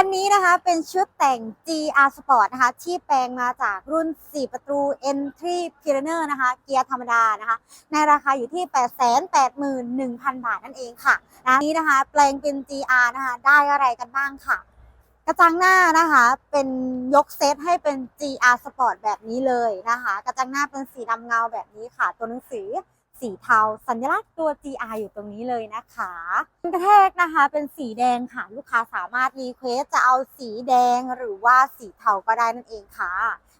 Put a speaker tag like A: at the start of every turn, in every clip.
A: คันนี้นะคะเป็นชุดแต่ง GR Sport นะคะ ที่แปลงมาจากรุ่น 4 ประตู Entry p i r a n e r นะคะ เกียร์ธรรมดานะคะ ในราคาอยู่ที่ 881,000 บาทนั่นเองค่ะนะนี้นะคะ แปลงเป็น GR นะคะ ได้อะไรกันบ้างค่ะ กระจังหน้านะคะ เป็นยกเซตให้เป็น GR Sport แบบนี้เลยนะคะ กระจังหน้าเป็นสีดำเงาแบบนี้ค่ะ ตัวหนังสือ สีเทา สัญลักษณ์ตัว GR อยู่ตรงนี้เลยนะคะกระแทกนะคะเป็นสีแดงค่ะ ลูกค้าสามารถรีเควสจะเอาสีแดงหรือว่าสีเทาก็ได้นั่นเองค่ะ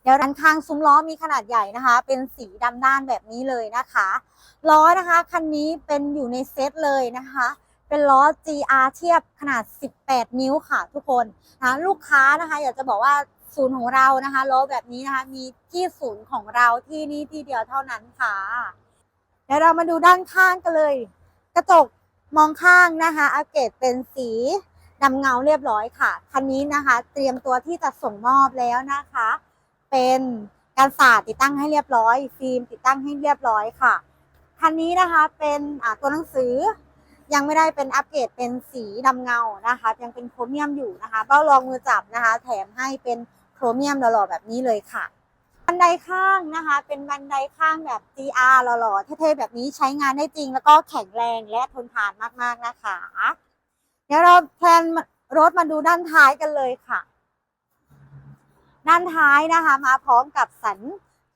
A: เดี๋ยวด้านข้างซุ้มล้อมีขนาดใหญ่นะคะ เป็นสีดำด้านแบบนี้เลยนะคะ ล้อนะคะคันนี้เป็นอยู่ในเซตเลยนะคะเป็นล้อ GR เทียบขนาด 18 นิ้วค่ะทุกคนนะลูกค้านะคะ อยากจะบอกว่าศูนย์ของเรานะคะล้อแบบนี้นะคะ มีที่ศูนย์ของเราที่นี่ที่เดียวเท่านั้นค่ะ เดี๋ยวเรามาดูด้านข้างกันเลย กระจกมองข้างนะคะอัปเกรดเป็นสีดำเงาเรียบร้อยค่ะ คันนี้นะคะ เตรียมตัวที่จะส่งมอบแล้วนะคะ เป็นการสาดติดตั้งให้เรียบร้อย ฟิล์มติดตั้งให้เรียบร้อยค่ะ คันนี้นะคะเป็นตัวหนังสือ ยังไม่ได้เป็นอัปเกรดเป็นสีดำเงานะคะ ยังเป็นโครเมียมอยู่นะคะเบ้ารองมือจับนะคะ แถมให้เป็นโครเมียมหล่อๆแบบนี้เลยค่ะ บันไดข้างนะคะ เป็นบันไดข้างแบบ GR หล่อๆเท่ๆแบบนี้ใช้งานได้จริง แล้วก็แข็งแรงและทนทานมากๆนะคะ เดี๋ยวเราแพลนรถมาดูด้านท้ายกันเลยค่ะ ด้านท้ายนะคะ มาพร้อมกับสัญ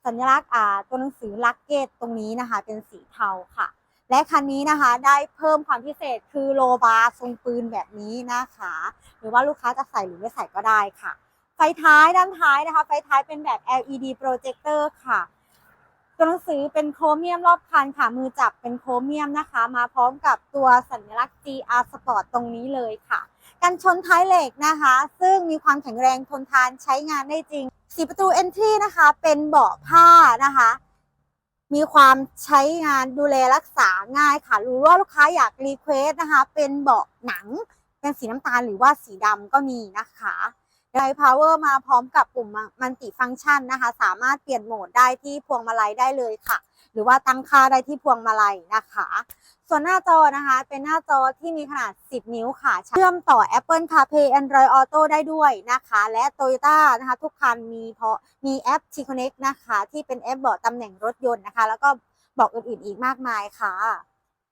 A: สัญลักษณ์อ่าตัวหนังสือลักเกตตรงนี้นะคะ เป็นสีเทาค่ะ และคันนี้นะคะ ได้เพิ่มความพิเศษคือโลบาร์ทรงปืนแบบนี้นะคะ หรือว่าลูกค้าจะใส่หรือไม่ใส่ก็ได้ค่ะ ฟท้ายด้านท้ายนะคะ ไฟท้ายเป็นแบบ LED projector ค่ะ ตัวหนังสือเป็นโครเมียมรอบคันค่ะ มือจับเป็นโครเมียมนะคะ มาพร้อมกับตัวสัญลักษณ์ GR Sport ตรงนี้เลยค่ะ กันชนท้ายเหล็กนะคะ ซึ่งมีความแข็งแรงทนทานใช้งานได้จริง สีประตู Entry นะคะ เป็นเบาะผ้านะคะ มีความใช้งานดูแลรักษาง่ายค่ะรือว่าลูกค้าอยากรีเควสนะคะ เป็นเบาะหนัง เป็นสีน้ำตาลหรือว่าสีดำก็มีนะคะ ไดพาวเวอร์มาพร้อมกับปุ่มมันติฟังก์ชันนะคะ สามารถเปลี่ยนโหมดได้ที่พวงมาลัยได้เลยค่ะ หรือว่าตั้งค่าได้ที่พวงมาลัยนะคะ ส่วนหน้าจอนะคะเป็นหน้าจอที่มีขนาด 10 นิ้วค่ะ เชื่อมต่อ Apple CarPlay Android Auto ได้ด้วยนะคะ และ Toyota นะคะทุกคันมีเพราะมีแอป T Connect นะคะ ที่เป็นแอปบอกตำแหน่งรถยนต์นะคะ แล้วก็บอกอื่นๆอีกมากมายค่ะ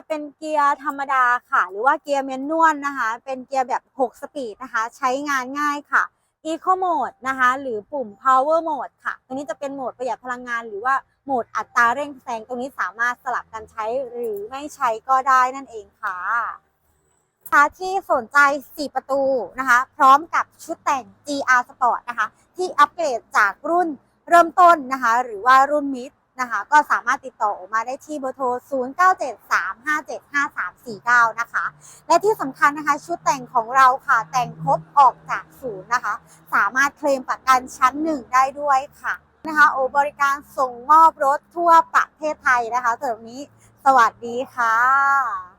A: เป็นเกียร์ธรรมดาค่ะ หรือว่าเกียร์เมนนวลนะคะ เป็นเกียร์แบบ 6 สปีดนะคะ ใช้งานง่ายค่ะ Eco Mode นะคะ หรือปุ่ม Power Mode ค่ะ ตรงนี้จะเป็นโหมดประหยัดพลังงาน หรือว่าโหมดอัตราเร่งแซงตรงนี้สามารถสลับกันใช้หรือไม่ใช้ก็ได้นั่นเองค่ะค้าที่สนใจ 4 ประตูนะคะ พร้อมกับชุดแต่ง GR Sport นะคะ ที่อัปเกรดจากรุ่นเริ่มต้นนะคะ หรือว่ารุ่นมิด นะคะ ก็สามารถติดต่อมาได้ที่เบอร์โทร 0973575349 นะคะ และที่สำคัญนะคะ ชุดแต่งของเราค่ะ แต่งครบออกจากศูนย์นะคะ สามารถเคลมประกันชั้นหนึ่งได้ด้วยค่ะนะคะ โอบริการส่งมอบรถทั่วประเทศไทยนะคะสำหรับนี้ สวัสดีค่ะ